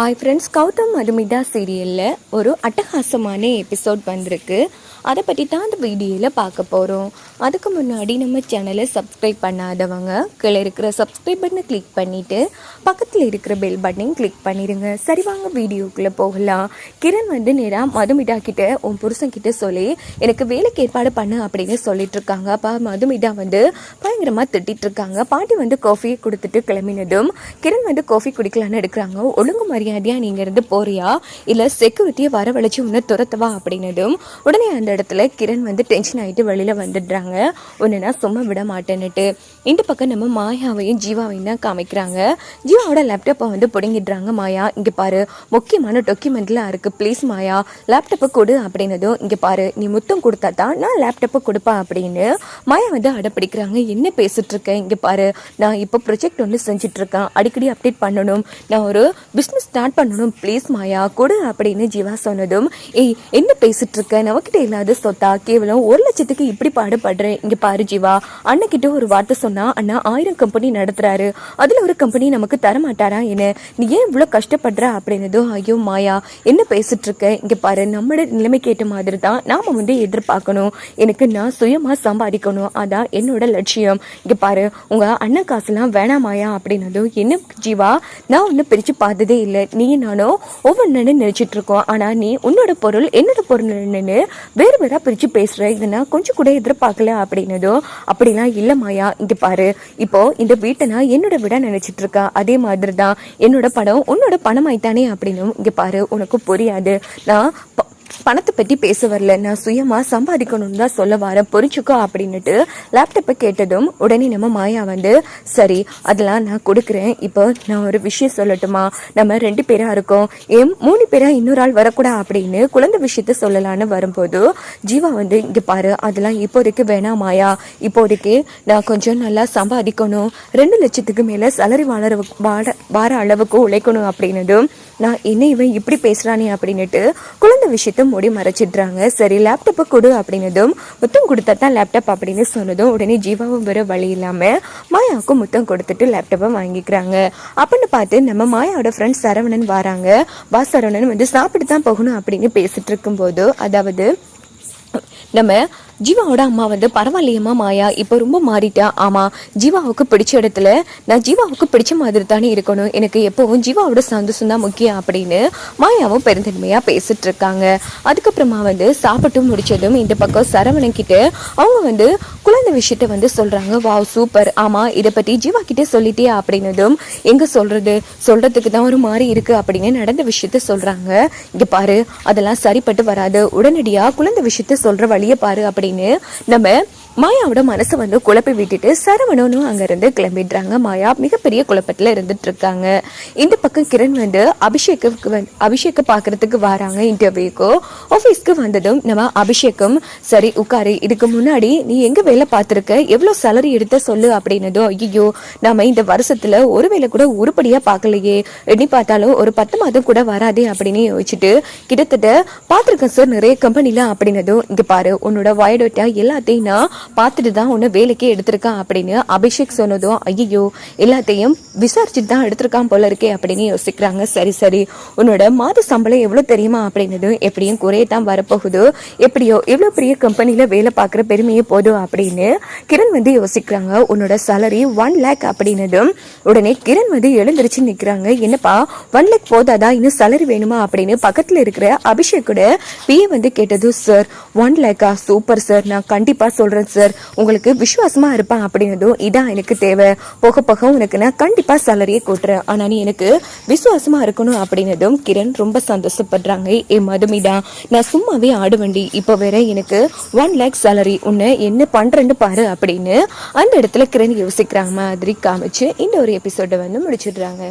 Hi friends Gautham Madhumitha சீரியலில் ஒரு அட்டகாசமான எபிசோட் வந்திருக்கு. அதை பற்றி தான் அந்த வீடியோவில் பார்க்க போகிறோம் அதுக்கு முன்னாடி நம்ம சேனலை சப்ஸ்கிரைப் பண்ணாதவங்க கீழே இருக்கிற சப்ஸ்கிரைப் பட்டனை கிளிக் பண்ணிவிட்டு பக்கத்தில் இருக்கிற பெல் பட்டனையும் கிளிக் பண்ணிடுங்க சரி வாங்க வீடியோக்குள்ளே போகலாம். கிரண் வந்து நேராக மதுமிதா கிட்ட உன் புருஷன் கிட்ட சொல்லி எனக்கு வேலைக்கு ஏற்பாடு பண்ணு அப்படின்னு சொல்லிட்டுருக்காங்க அப்போ மதுமிதா வந்து பயங்கரமாக திட்டிகிட்ருக்காங்க பாட்டி வந்து காஃபியை கொடுத்துட்டு கிளம்பினதும் கிரண் வந்து காஃபி குடிக்கலான்னு எடுக்கிறாங்க. ஒழுங்கு மரியாதையாக நீங்கள் இருந்து போறியா? இல்லை செக்யூரிட்டியை வரவழைச்சு உன்னை துரத்தவா அப்படின்னதும் உடனே அந்த இடத்துல கிரண் வந்து டென்ஷன் ஆகிட்டு வெளியில் வந்துடுறாங்க. உன்னை நான் சும்மா விட மாட்டேன்னுட்டு. இந்த பக்கம் நம்ம மாயாவையும் ஜீவாவையும் தான் காமிக்கிறாங்க. ஜீவாவோட லேப்டாப்பை வந்து பிடுங்கிடுறாங்க மாயா. இங்கே பாரு முக்கியமான டாக்குமெண்ட்லாம் இருக்குது ப்ளீஸ் மாயா லேப்டாப்பை கொடு அப்படின்னதும் இங்கே பாரு நீ முத்தம் கொடுத்தா தான் நான் லேப்டாப்பை கொடுப்பேன் அப்படின்னு மாயா வந்து அடப்பிடிக்கிறாங்க என்ன பேசிகிட்ருக்கேன் இங்கே பாரு நான் இப்போ ப்ரொஜெக்ட் ஒன்று செஞ்சிட்ருக்கேன். அடிக்கடி அப்டேட் பண்ணணும். நான் ஒரு பிஸ்னஸ் ஸ்டார்ட் பண்ணணும். ப்ளீஸ் மாயா கொடு அப்படின்னு ஜீவா சொன்னதும் ஏய் என்ன பேசிட்டு நமக்கிட்ட இல்லாத சொத்தா? கேவலம் ஒரு லட்சத்துக்கு இப்படி பாடுபடுறேன் இங்கே பாரு ஜீவா அண்ணக்கிட்ட ஒரு வார்த்தை சொன்னா அண்ணா ஆயிரம் கம்பெனி நடத்துறாரு. அதுல ஒரு கம்பெனி நமக்கு தர மாட்டாரா என்ன? நீ ஏன் இவ்வளவு கஷ்டப்படுற? அப்படின்னதும் ஐயோ மாயா என்ன பேசிட்டு இருக்க இங்க பாரு நம்மளோட நிலைமைக்கு ஏற்ற மாதிரி தான் நாம வந்து எதிர்பார்க்கணும். எனக்கு நான் சுயமா சம்பாதிக்கணும். அதான் என்னோட லட்சியம். இங்க பாரு உங்க அண்ணன் காசுலாம் வேணாமாயா அப்படின்னதும் என்ன ஜீவா நான் ஒன்னும் பிரிச்சு பார்த்ததே இல்லை. நீ நானும் ஒவ்வொன்னு நினைச்சிட்டு இருக்கோம் ஆனா நீ உன்னோட பொருள் என்னோட பொருள்னு வேறு வேற பிரிச்சு பேசுற. இதை நான் கொஞ்சம் கூட எதிர்பார்க்கல. அப்படின்னதும் அப்படிலாம் இல்லை மாயா. இங்க பாரு. இப்போ இந்த வீட்டை நான் என்னோட விட நினைச்சிட்டு இருக்கா? அதே மாதிரி தான் என்னோட படம் உன்னோட பணமாய்த்தானே அப்படின்னும் இங்க பாரு. உனக்கு புரியாது. நான் பணத்தை பற்றி பேச வரல. நான் சுயமாக சம்பாதிக்கணும்னு தான் சொல்ல வரேன். பொறிச்சுக்கோ அப்படின்னுட்டு லேப்டாப்பை கேட்டதும் உடனே நம்ம மாயா வந்து சரி அதெல்லாம் நான் கொடுக்குறேன். இப்போ நான் ஒரு விஷயம் சொல்லட்டுமா? நம்ம ரெண்டு பேராக இருக்கோம். ஏன் மூணு பேரா இன்னொரு ஆள் வரக்கூடா? அப்படின்னு குழந்தை விஷயத்த சொல்லலான்னு வரும்போது ஜீவா வந்து இங்கே பாரு அதெல்லாம் இப்போதைக்கு வேணாம் மாயா. இப்போதைக்கு நான் கொஞ்சம் நல்லா சம்பாதிக்கணும். ரெண்டு லட்சத்துக்கு மேலே சலரி வாழ வாழ வார அளவுக்கு உழைக்கணும். அப்படின்னதும் நான் என்ன இவன் இப்படி பேசுகிறானே அப்படின்னுட்டு குழந்தை விஷயத்த மூடி மறைச்சிடுறாங்க. சரி லேப்டாப்பை கொடு அப்படின்னதும் முத்தம் கொடுத்தா தான் லேப்டாப் அப்படின்னு சொன்னதும் உடனே ஜீவாவும் வர வழி இல்லாமல் மாயாவுக்கும் முத்தம் கொடுத்துட்டு லேப்டாப்பை வாங்கிக்கிறாங்க. அப்படின்னு பார்த்து நம்ம மாயாவோட ஃப்ரெண்ட் சரவணன் வராங்க. வா சரவணன் வந்து சாப்பிட்டு தான் போகணும் அப்படின்னு பேசிட்டு இருக்கும்போது அதாவது நம்ம ஜீவாவோட அம்மா வந்து பரவாயில்லையம்மா மாயா. இப்போ ரொம்ப மாறிட்டா. ஆமாம் ஜீவாவுக்கு பிடிச்ச இடத்துல நான் ஜீவாவுக்கு பிடிச்ச மாதிரி தானே இருக்கணும். எனக்கு எப்போவும் ஜீவாவோட சந்தோஷம் தான் முக்கியம் அப்படின்னு மாயாவும் பெருந்தன்மையாக பேசிட்டு இருக்காங்க. அதுக்கப்புறமா வந்து சாப்பிட்டு முடிச்சதும் இந்த பக்கம் சரவணங்கிட்டு அவங்க வந்து குழந்தை விஷயத்த வந்து சொல்கிறாங்க வாவ் சூப்பர். ஆமாம் இதை பற்றி ஜீவா கிட்டே சொல்லிட்டே அப்படின்னதும் எங்கே சொல்கிறது சொல்கிறதுக்கு தான் ஒரு மாதிரி இருக்குது அப்படின்னு நடந்த விஷயத்த சொல்கிறாங்க இங்கே பாரு அதெல்லாம் சரிப்பட்டு வராது. உடனடியாக குழந்தை விஷயத்த சொல்கிற வழியை பாரு அப்படின்னு နေနမ மாயாவோட மனசை வந்து குழப்பி விட்டுட்டு சரவணனும் அங்கேருந்து கிளம்பிடுறாங்க. மாயா மிகப்பெரிய குழப்பத்தில் இருந்துட்டு இருக்காங்க இந்த பக்கம் கிரண் வந்து அபிஷேக்கு வந்து அபிஷேக்கை பார்க்கறதுக்கு வராங்க இன்டர்வியூக்கோ ஆஃபீஸ்க்கு வந்ததும் நம்ம அபிஷேக்கும் சரி உட்காரு. இதுக்கு முன்னாடி நீ எங்கே வேலை பார்த்துருக்க? எவ்வளோ சேலரி எடுத்த சொல்லு அப்படின்னதும் ஐயோ நம்ம இந்த வருஷத்தில் ஒரு வேலை கூட உருப்படியாக பார்க்கலையே. எண்ணி பார்த்தாலும் ஒரு பத்து மாதம் கூட வராதே அப்படின்னு யோசிச்சுட்டு கிட்டத்தட்ட பார்த்துருக்கேன் சார் நிறைய கம்பெனிலாம் அப்படின்னதும் இங்கே பாரு உன்னோட வயடோட்டா எல்லாத்தையும் நான் பார்த்துட்டு தான் உன்னை வேலைக்கே எடுத்திருக்கான் அப்படின்னு அபிஷேக் சொன்னதும் ஐயோ எல்லாத்தையும் விசாரிச்சுட்டு தான் எடுத்திருக்கான் போல இருக்கே அப்படின்னு யோசிக்கிறாங்க. சரி சரி உன்னோட மாத சம்பளம் எவ்வளோ தெரியுமா? அப்படின்னதும் எப்படியும் குறையத்தான் வரப்போகுது. எப்படியோ இவ்வளோ பெரிய கம்பெனியில் வேலை பார்க்குற பெருமையே போதும் அப்படின்னு கிரண் வந்து யோசிக்கிறாங்க. உன்னோட சேலரி ஒன் லேக் அப்படின்னதும் உடனே கிரண் வந்து எழுந்திருச்சு நிற்கிறாங்க என்னப்பா ஒன் லேக் போதாதான் இன்னும் சேலரி வேணுமா? அப்படின்னு பக்கத்தில் இருக்கிற அபிஷேக்கோட பிஏ வந்து கேட்டதும் சார் ஒன் லேக்கா சூப்பர் சார் நான் கண்டிப்பாக சொல்கிறேன் சொல்றேன் சார் உங்களுக்கு விசுவாசமாக இருப்பேன் அப்படின்னதும் இதான் எனக்கு தேவை. போக போக உனக்கு நான் கண்டிப்பாக சேலரியை கூட்டுறேன். ஆனால் நீ எனக்கு விசுவாசமாக இருக்கணும் அப்படின்னதும் கிரண் ரொம்ப சந்தோஷப்படுறாங்க. ஏ மதுமிதா நான் சும்மாவே ஆடுவண்டி. இப்போ வேற எனக்கு ஒன் லேக் சேலரி உன்னை என்ன பண்ணுறேன்னு பாரு அப்படின்னு அந்த இடத்துல கிரண் யோசிக்கிற மாதிரி காமிச்சு இந்த ஒரு எபிசோட வந்து முடிச்சிடுறாங்க.